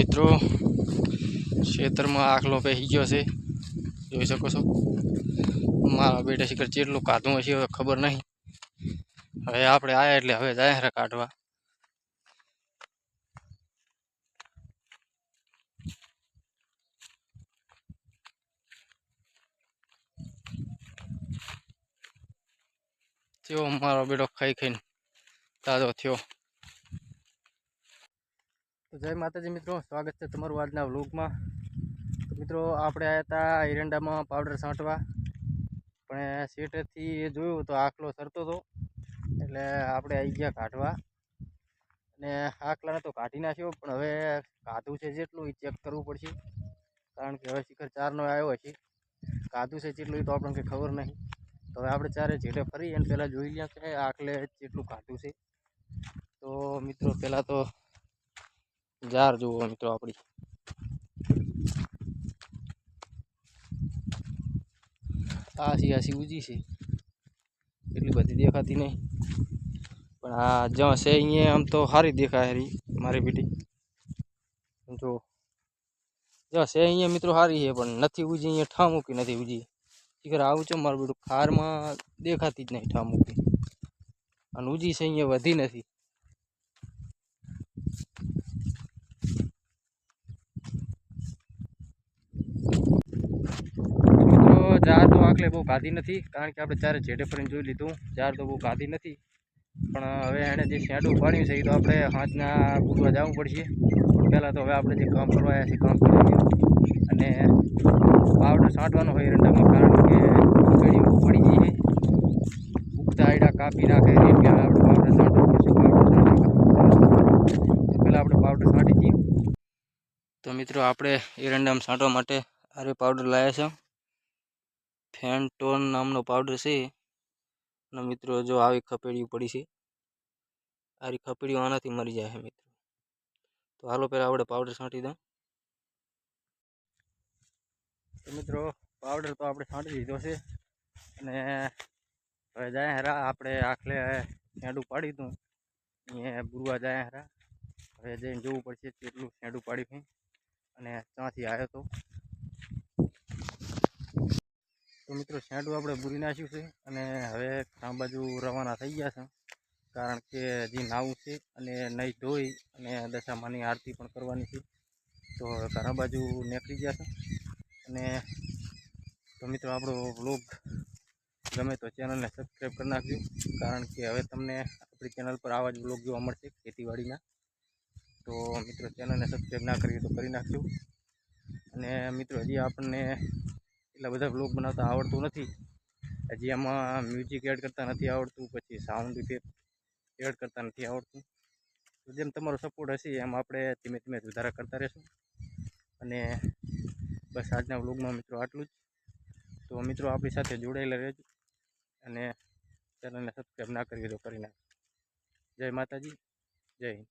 મિત્રો ખેતરમાં આખલો બેસી ગયો છે. જોઈ શકો છો. મારા બેટા શિખર ચેટલું કાઢું હશે હવે ખબર નહીં. હવે આપણે આયા એટલે હવે જાય કાઢવા. થયો મારો બેટો ખાઈ ખાઈને તાજો થયો. જય માતાજી મિત્રો, સ્વાગત છે તમારું આજના વ્લોગમાં. તો મિત્રો, આપણે આવ્યા હતા એરંડામાં પાવડર છાંટવા. પણ સીટેથી જોયું તો આખલો સરતો હતો એટલે આપણે આવી ગયા કાઢવા. અને આખલાને તો કાઢી નાખ્યો, પણ હવે કાધું છે જેટલું એ ચેક કરવું પડશે. કારણ કે હવે શિખર ચારનો આવ્યો છે. કાધું છે જેટલું એ તો આપણને કંઈ ખબર નહીં. તો હવે આપણે ચારે જેટે ફરી એને પહેલાં જોઈ લઈએ કે આખલે જેટલું કાઢું છે. તો મિત્રો પહેલાં તો જાર જુઓ મિત્રો આપણી આસી આસી ઊંચી છે એટલી બધી દેખાતી નહીં પણ આ જ્યાં છે અહીંયા આમ તો સારી દેખાય રહી મારી બેટી જો જ્યાં છે અહીંયા મિત્રો સારી છે પણ નથી ઊંચી અહીંયા ઠા મૂકી નથી ઊંચી શીખર આવું છે મારું બેટું ખારમાં દેખાતી જ નહીં ઠા મૂકી અને ઊંચી છે અહીંયા વધી નથી મિત્રો જાર બહુ ગાધી નથી, કારણ કે આપણે ચારે જેડે ફરીને જોઈ લીધું ત્યારે તો બહુ ગાધી નથી. પણ હવે એણે જે શેડું પાડ્યું છે એ તો આપણે હાથના પૂરવા જવું પડશે. પહેલાં તો હવે આપણે જે કામ કરવા આવ્યા છીએ કામ કરી અને પાવડર છાંટવાનો હોય એરંડામાં કારણ કે બહુ પડી છે. ઉગતા આયડા કાપી નાખે એ પહેલાં આપણે પાવડર છાંટવો પડશે, પાવડર પહેલાં આપણે પાવડર છાંટી દઈએ. તો મિત્રો, આપણે એરંડામાં છાંટવા માટે આરે પાવડર લાવ્યા છે. ફેન્ટોન નામનો પાવડર છે. અને મિત્રો જો આવી ખપેડી પડી છે, આવી ખપેડીઓ આનાથી મરી જાય છે મિત્રો. તો હાલો પહેલાં આપણે પાવડર છાંટી દઉં. તો મિત્રો પાવડર તો આપણે છાંટી દીધો છે. અને હવે જાય હરા, આપણે આખલે શેંડું પાડી દઉં. અહીંયા બુરવા જાય હરા. હવે જઈને જોવું પડશે કેટલું શેંડું પાડી અને ત્યાંથી આવ્યો તો? તો મિત્રો શેંડું આપણે બુરી નાખ્યું છે અને હવે આ બાજુ રવાના થઈ ગયા છે. કારણ કે હજી નાવું છે અને નહીં ધોઈ અને દશામાની આરતી પણ કરવાની છે. તો ઘણા બાજુ નીકળી ગયા છે. અને તો મિત્રો, આપણો વ્લોગ ગમે તો ચેનલને સબસ્ક્રાઈબ કરી નાખજો. કારણ કે હવે તમને આપણી ચેનલ પર આવા જ વ્લોગ જોવા મળશે ખેતીવાડીના. તો મિત્રો, ચેનલને સબસ્ક્રાઈબ ના કરી તો કરી નાખજો. અને મિત્રો, હજી આપણને એટલા બધા બ્લોગ બનાવતા આવડતું નથી. હજી આમાં મ્યુઝિક એડ કરતા નથી આવડતું, પછી સાઉન્ડ ઇફેક્ટ એડ કરતા નથી આવડતું. તો જેમ તમારો સપોર્ટ હશે એમ આપણે ધીમે ધીમે સુધારા કરતા રહીશું. અને બસ આજના બ્લોગમાં મિત્રો આટલું જ. તો મિત્રો આપણી સાથે જોડાયેલા રહેજો અને ચેનલને સબસ્ક્રાઈબ ના કરવી તો કરી નાખજો. જય માતાજી, જય હિન્દ.